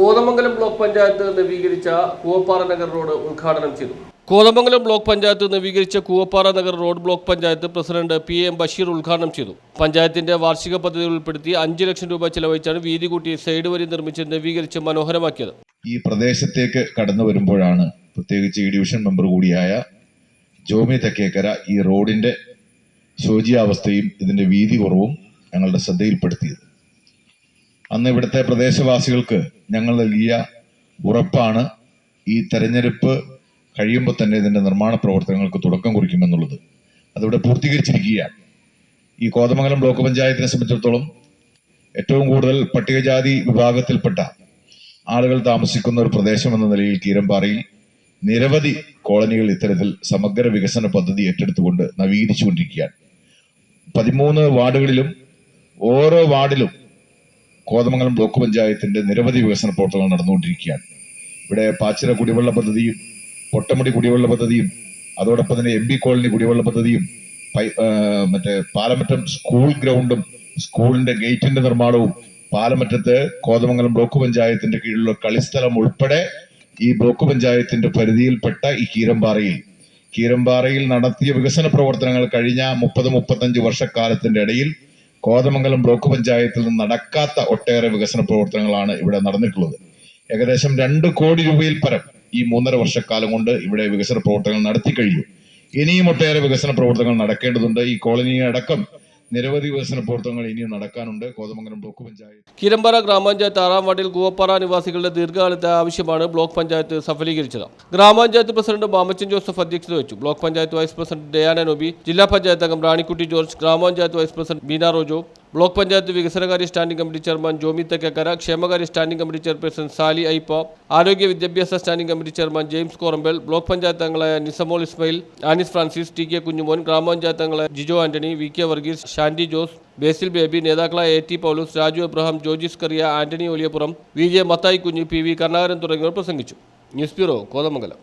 Kothamangalam block panchayat നവീകരിച്ച Koovappara Nagar road ഉദ്ഘാടനം ചെയ്തു. കോതമംഗലം ബ്ലോക്ക് പഞ്ചായത്ത് നവീകരിച്ച Koovappara Nagar road block panchayat president P M Basheer ഉദ്ഘാടനം ചെയ്തു. പഞ്ചായത്തിന്റെ വാർഷിക പദ്ധതി ഉൾപ്പെടുത്തി അഞ്ച് ലക്ഷം രൂപ ചെലവഴിച്ചാണ് വീതി കൂട്ടി സൈഡ് വരി നിർമ്മിച്ച് നവീകരിച്ച് മനോഹരമാക്കിയത്. ഈ പ്രദേശത്തേക്ക് കടന്നു വരുമ്പോഴാണ് പ്രത്യേകിച്ച് ഈ ഡിവിഷൻ മെമ്പർ കൂടിയായ ജോമി തെക്കേക്കര ഈ റോഡിന്റെ ശോചിയാവസ്ഥയും ഇതിന്റെ വീതി കുറവും ഞങ്ങളുടെ ശ്രദ്ധയിൽപ്പെടുത്തിയത്. അന്ന് ഇവിടുത്തെ പ്രദേശവാസികൾക്ക് ഞങ്ങൾ നൽകിയ ഉറപ്പാണ് ഈ തെരഞ്ഞെടുപ്പ് കഴിയുമ്പോൾ തന്നെ ഇതിന്റെ നിർമ്മാണ പ്രവർത്തനങ്ങൾക്ക് തുടക്കം കുറിക്കുമെന്നുള്ളത്. അതിവിടെ പൂർത്തീകരിച്ചിരിക്കുകയാണ്. ഈ കോതമംഗലം ബ്ലോക്ക് പഞ്ചായത്തിനെ സംബന്ധിച്ചിടത്തോളം ഏറ്റവും കൂടുതൽ പട്ടികജാതി വിഭാഗത്തിൽപ്പെട്ട ആളുകൾ താമസിക്കുന്ന ഒരു പ്രദേശം എന്ന നിലയിൽ കീരമ്പാറയിൽ നിരവധി കോളനികൾ ഇത്തരത്തിൽ സമഗ്ര വികസന പദ്ധതി ഏറ്റെടുത്തുകൊണ്ട് നവീകരിച്ചുകൊണ്ടിരിക്കുകയാണ്. പതിമൂന്ന് വാർഡുകളിലും ഓരോ വാർഡിലും കോതമംഗലം ബ്ലോക്ക് പഞ്ചായത്തിന്റെ നിരവധി വികസന പ്രവർത്തനങ്ങൾ നടന്നുകൊണ്ടിരിക്കുകയാണ്. ഇവിടെ പാച്ചിര കുടിവെള്ള പദ്ധതിയും പൊട്ടമുടി കുടിവെള്ള പദ്ധതിയും അതോടൊപ്പം തന്നെ എം ബി കോളനി കുടിവെള്ള പദ്ധതിയും മറ്റേ പാലമറ്റം സ്കൂൾ ഗ്രൗണ്ടും സ്കൂളിന്റെ ഗേറ്റിന്റെ നിർമ്മാണവും പാലമറ്റത്ത് കോതമംഗലം ബ്ലോക്ക് പഞ്ചായത്തിന്റെ കീഴിലുള്ള കളിസ്ഥലം ഉൾപ്പെടെ ഈ ബ്ലോക്ക് പഞ്ചായത്തിന്റെ പരിധിയിൽപ്പെട്ട ഈ കീരമ്പാറയിൽ. കീരമ്പാറയിൽ നടത്തിയ വികസന പ്രവർത്തനങ്ങൾ കഴിഞ്ഞ മുപ്പത് മുപ്പത്തഞ്ച് വർഷക്കാലത്തിന്റെ ഇടയിൽ കോതമംഗലം ബ്ലോക്ക് പഞ്ചായത്തിൽ നിന്ന് നടക്കാത്ത ഒട്ടേറെ വികസന പ്രവർത്തനങ്ങളാണ് ഇവിടെ നടന്നിട്ടുള്ളത്. ഏകദേശം രണ്ട് കോടി രൂപയിൽ പരം ഈ മൂന്നര വർഷക്കാലം കൊണ്ട് ഇവിടെ വികസന പ്രവർത്തനങ്ങൾ നടത്തി കഴിഞ്ഞു. ഇനിയും ഒട്ടേറെ വികസന പ്രവർത്തനങ്ങൾ നടക്കേണ്ടതുണ്ട്. ഈ കോളനി അടക്കം നിരവധി വികസന പ്രവർത്തനങ്ങൾ ഇനിയും നടക്കാനുണ്ട്. കോതമംഗലം ബ്ലോക്ക് പഞ്ചായത്ത്. കിരമ്പറ ഗ്രാമപഞ്ചായത്ത് ആറാം വാർഡിൽ കൂവപ്പാറ നിവാസികളുടെ ദീർഘകാലത്തെ ആവശ്യമാണ് ബ്ലോക്ക് പഞ്ചായത്ത് സഫലീകരിച്ചത്. ഗ്രാമപഞ്ചായത്ത് പ്രസിഡന്റ് മാമച്ചൻ ജോസഫ് അധ്യക്ഷത വെച്ചു. Block panchayat vice president Diana ജില്ലാ പഞ്ചായത്ത് അംഗം Ranikutty George grampanchayat vice president Beena Rojo block panchayat വികസനകാര്യ standing committee chairman Jomy Thekkekara ക്ഷേമകാര്യ standing committee chairperson Sally Aippa ആരോഗ്യ വിദ്യാഭ്യാസ standing committee chairman James Korambel block panchayat അംഗങ്ങളായ Nisamol Ismail Anis Francis T K Kunjumon ഗ്രാമപഞ്ചായത്ത് അംഗങ്ങളായ Jijo Antony V K Varghese Shandy Jose ബേസിൽ baby നേതാക്കളായ A T Paulose Raju Abraham Jojis Kariya Antony Oliyappuram V J Mathai Kunju P V Karnakaran തുടങ്ങിയവർ പ്രസംഗിച്ചു. News bureau Kothamangalam.